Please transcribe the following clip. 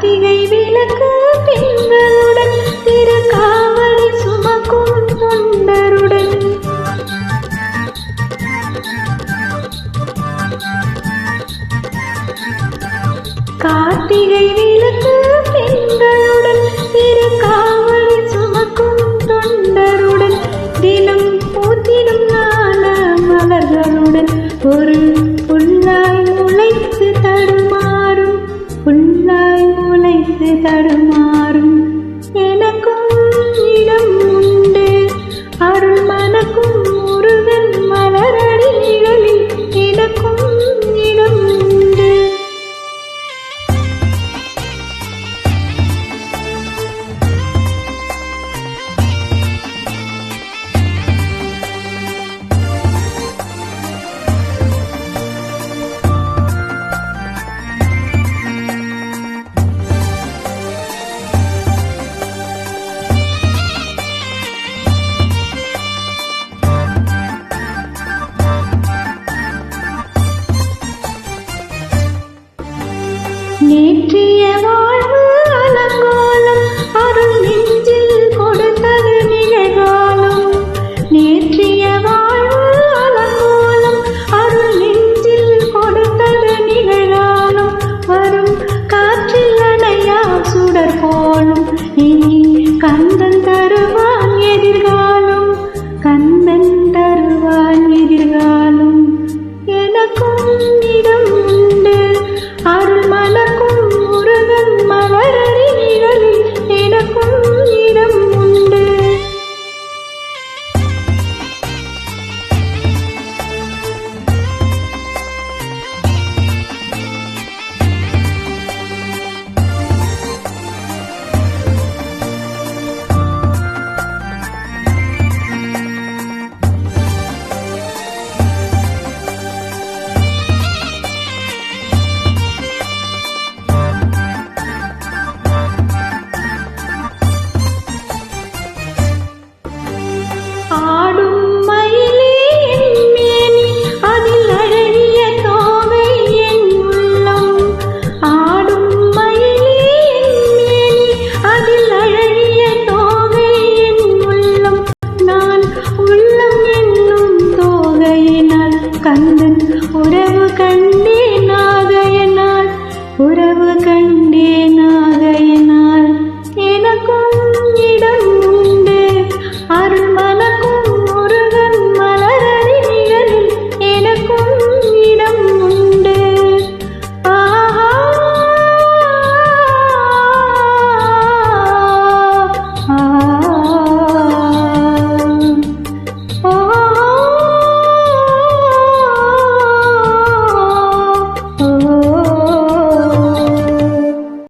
கார்த்திகை விளக்கு பெண்களுடன் திருக்காவடி சுமக்கும் தொண்டருடன். கார்த்திகை விளக்கு பெண்களுடன் திருக்காவடி சுமக்கும் தொண்டருடன். தினம் பூத்திடும் ஒரு தடுமாறும் கந்தன் உறவு கண்